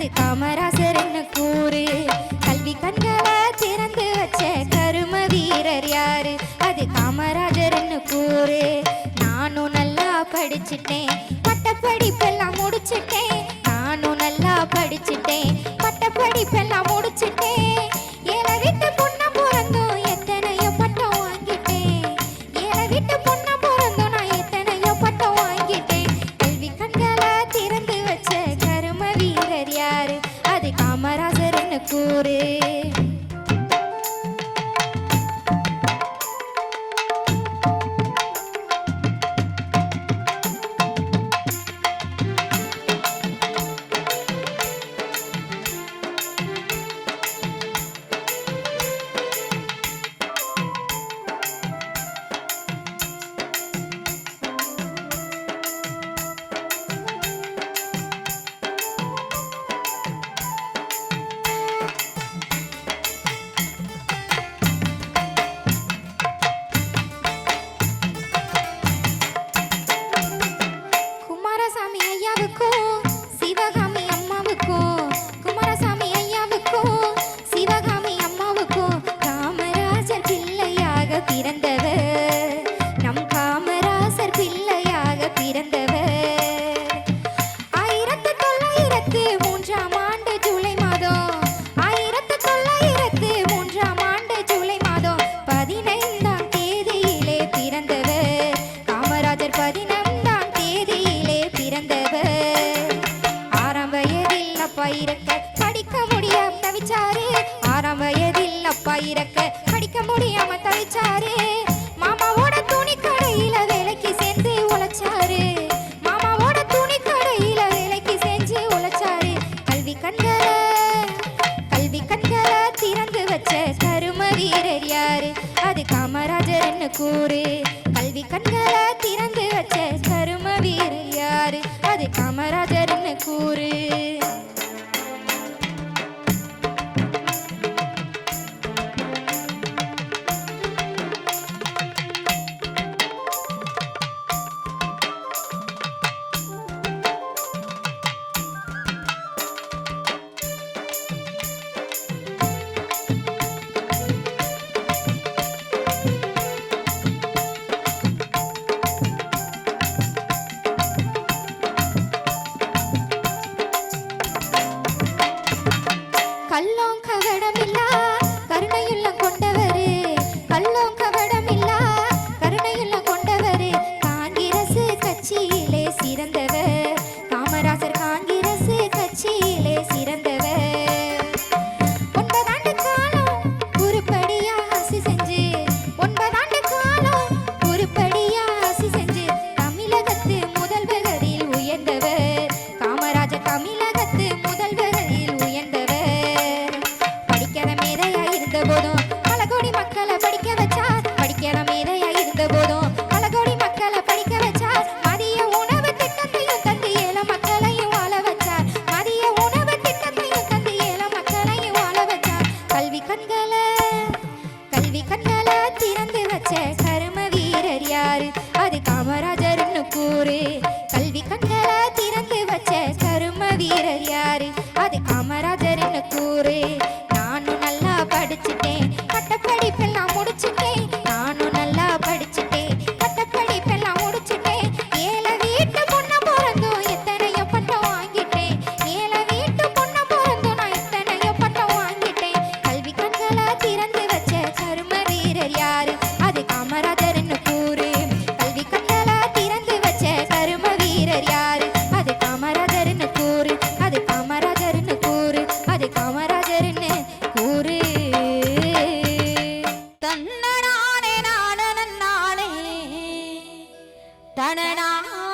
அது அது என்ன கூறு? கல்வி கண்களை திறந்து வச்ச கரும வீரர் யாரு? அது காமராஜர்னு கூறு? நானும் நல்லா படிச்சிட்டேன் பட்டப்படிப்பெல்லாம் முடிச்சிட்டேன். அது காமராஜர்னு கூறு. அப்பா இறக்க படிக்க முடியாம தவிச்சாரு. மாமாவோட துணி கடையில வேலைக்கு சேர்ந்து உழைச்சாரு. மாமாவோட துணி கடையில வேலைக்கு செஞ்சு உழைச்சாரு. கல்வி கண்கள கல்வி கண்களை திறந்து வச்ச கரும வீரர் யாரு அது காமராஜர்னு கூறு. கல்வி கண்கள திறந்து வச்ச கரும வீரர் யாரு அது காமராஜர்னு கூறு. করে શરણા